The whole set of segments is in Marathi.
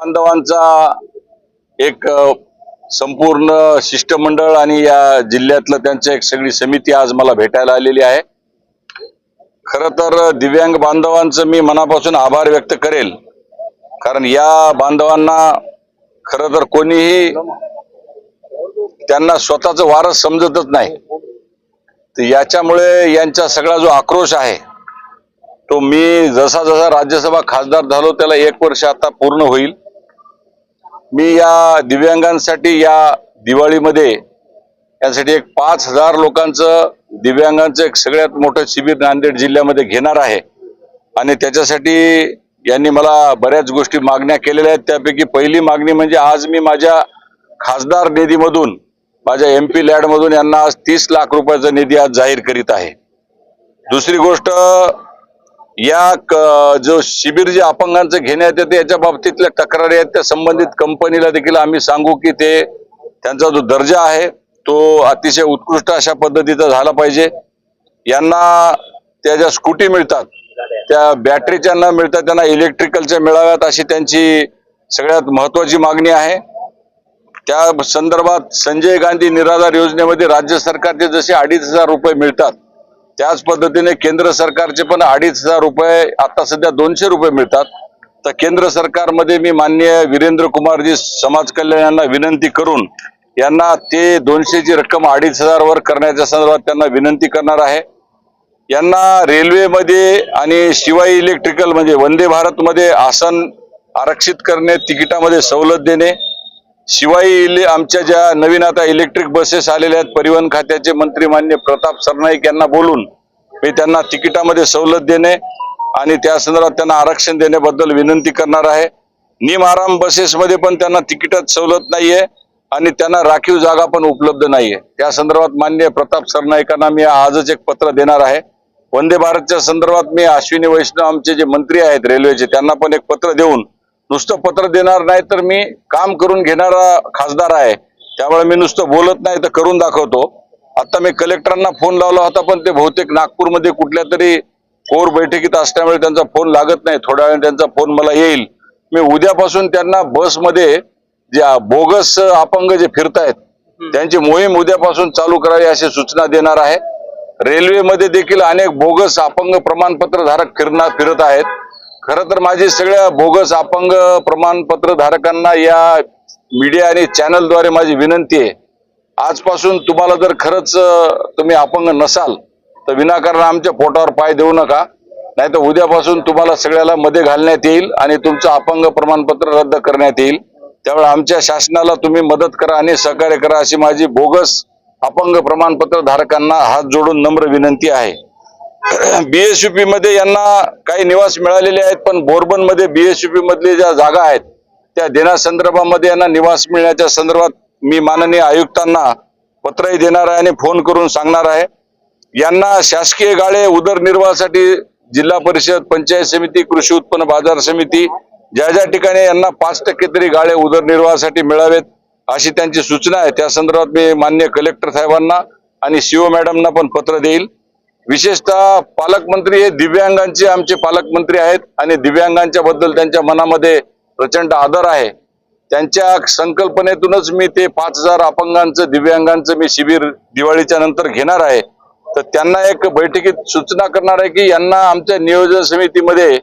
बांधवांचा एक संपूर्ण शिष्टमंडळ आणि या जिल्ह्यातलं त्यांची एक सगळी समिती आज मला भेटायला आलेली आहे. खर तर दिव्यांग बांधवांचं मी मनापासून आभार व्यक्त करेल. कारण या बांधवांना खर तर कोणीही त्यांना स्वतःच वारस समजतच नाही. तर याच्यामुळे यांचा सगळा जो आक्रोश आहे तो मी जसा जसा राज्यसभा खासदार झालो त्याला एक वर्ष आता पूर्ण होईल. मी या दिव्यांगांसाठी या दिवाळीमध्ये यासाठी एक पाच हजार लोकांचं दिव्यांगांचं एक सगळ्यात मोठं शिबिर नांदेड जिल्ह्यामध्ये घेणार आहे. आणि त्याच्यासाठी यांनी मला बऱ्याच गोष्टी मागण्या केलेल्या आहेत. त्यापैकी पहिली मागणी म्हणजे आज मी माझ्या खासदार निधीमधून माझ्या एम पी लॅडमधून यांना आज तीस लाख रुपयाचा निधी आज जाहीर करीत आहे. दुसरी गोष्ट या क- जो शिबिर जे अपंगांचं घेण्यात येते याच्या बाबतीतल्या तक्रारी आहेत. त्या संबंधित कंपनीला देखील आम्ही सांगू की ते त्यांचा जो दर्जा आहे तो अतिशय उत्कृष्ट अशा पद्धतीचा झाला पाहिजे. यांना त्या ज्या स्कूटी मिळतात त्या बॅटरीच्या न मिळतात त्यांना इलेक्ट्रिकलच्या मिळाव्यात अशी त्यांची सगळ्यात महत्वाची मागणी आहे. त्या संदर्भात संजय गांधी निराधार योजनेमध्ये राज्य सरकारचे जसे अडीच हजार रुपये मिळतात त्याच पद्धतीने केंद्र सरकारचे पण अडीच हजार रुपये आता सध्या दोनशे रुपये मिळतात. तर केंद्र सरकारमध्ये मी माननीय वीरेंद्र कुमारजी समाज कल्याण यांना विनंती करून यांना ते दोनशेची रक्कम अडीच हजारवर करण्याच्या संदर्भात त्यांना विनंती करणार आहे. यांना रेल्वेमध्ये आणि शिवाई इलेक्ट्रिकल म्हणजे वंदे भारतमध्ये आसन आरक्षित करणे तिकिटामध्ये सवलत देणे शिवाय इले आमच्या ज्या नवीन आता इलेक्ट्रिक बसेस आलेल्या आहेत परिवहन खात्याचे मंत्री मान्य प्रताप सरनाईक यांना बोलून मी त्यांना तिकिटामध्ये सवलत देणे आणि त्या संदर्भात त्यांना आरक्षण देण्याबद्दल विनंती करणार आहे. निम आराम बसेसमध्ये पण त्यांना तिकिटात सवलत नाहीये आणि त्यांना राखीव जागा पण उपलब्ध नाहीये. त्या संदर्भात मान्य प्रताप सरनाईकांना मी आजच एक पत्र देणार आहे. वंदे भारतच्या संदर्भात मी अश्विनी वैष्णव आमचे जे मंत्री आहेत रेल्वेचे त्यांना पण एक पत्र देऊन नुसतं पत्र देणार नाही तर मी काम करून घेणारा खासदार आहे. त्यामुळे मी नुसतं बोलत नाही तर करून दाखवतो. आता मी कलेक्टरांना फोन लावला होता पण ते बहुतेक नागपूरमध्ये कुठल्या तरी कोर बैठकीत असल्यामुळे त्यांचा फोन लागत नाही. थोड्या वेळाने त्यांचा फोन मला येईल. मी उद्यापासून त्यांना बसमध्ये ज्या बोगस अपंग जे फिरतायत त्यांची मोहीम उद्यापासून चालू करावी अशी सूचना देणार आहे. रेल्वेमध्ये देखील अनेक बोगस अपंग प्रमाणपत्र धारक फिरणार फिरत आहेत. खरं तर माझी सगळ्या बोगस अपंग प्रमाणपत्र धारकांना या मीडिया आणि चॅनलद्वारे माझी विनंती आहे. आजपासून तुम्हाला जर खरंच तुम्ही अपंग नसाल तर विनाकारण आमच्या पोटावर पाय देऊ नका. नाही तर उद्यापासून तुम्हाला सगळ्याला मध्ये घालण्यात येईल आणि तुमचं अपंग प्रमाणपत्र रद्द करण्यात येईल. त्यामुळे आमच्या शासनाला तुम्ही मदत करा आणि सहकार्य करा अशी माझी बोगस अपंग प्रमाणपत्र धारकांना हात जोडून नम्र विनंती आहे. बीएसयूपी मध्ये यांना काही निवास मिळालेले आहेत पण बोरबनमध्ये बीएसयूपी मधले ज्या जागा आहेत त्या देण्यासंदर्भामध्ये यांना निवास मिळण्याच्या संदर्भात मी माननीय आयुक्तांना पत्रही देणार आहे आणि फोन करून सांगणार आहे. यांना शासकीय गाळे उदरनिर्वाहासाठी जिल्हा परिषद पंचायत समिती कृषी उत्पन्न बाजार समिती ज्या ज्या ठिकाणी यांना पाच टक्के तरी गाळे उदरनिर्वाहासाठी मिळावेत अशी त्यांची सूचना आहे. त्या संदर्भात मी मान्य कलेक्टर साहेबांना आणि सीओ मॅडमना पण पत्र देईल. विशेषतः पालकमंत्री हे दिव्यांगांचे आमचे पालकमंत्री आहेत आणि दिव्यांगांच्या बद्दल त्यांच्या मनामध्ये प्रचंड आदर आहे. त्यांच्या संकल्पनेतूनच मी ते पाच हजार अपंगांचं दिव्यांगांचं मी शिबिर दिवाळीच्या नंतर घेणार आहे. तर त्यांना एक बैठकीत सूचना करणार आहे की यांना आमच्या नियोजन समितीमध्ये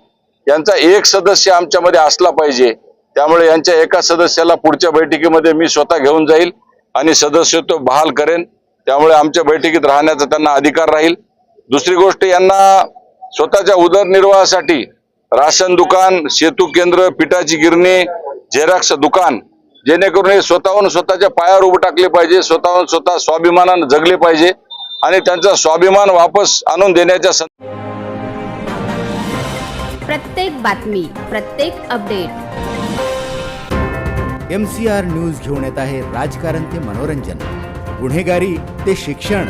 यांचा एक सदस्य आमच्यामध्ये असला पाहिजे. त्यामुळे यांच्या एका सदस्याला पुढच्या बैठकीमध्ये मी स्वतः घेऊन जाईल आणि सदस्यत्व बहाल करेन. त्यामुळे आमच्या बैठकीत राहण्याचा त्यांना अधिकार राहील. दुसरी गोष्ट यांना स्वतःच्या उदरनिर्वाहासाठी राशन दुकान सेतू केंद्र पिठाची गिरणी झेरॉक्स दुकान जेणेकरून हे स्वतःहून स्वतःच्या पायावर उभं टाकले पाहिजे स्वतःहून स्वतः स्वाभिमानानं जगले पाहिजे आणि त्यांचा स्वाभिमान वापस आणून देण्याच्या प्रत्येक बातमी प्रत्येक update. M C R news घेऊन येत आहे राजकारण ते मनोरंजन. गुन्हेगारी ते शिक्षण.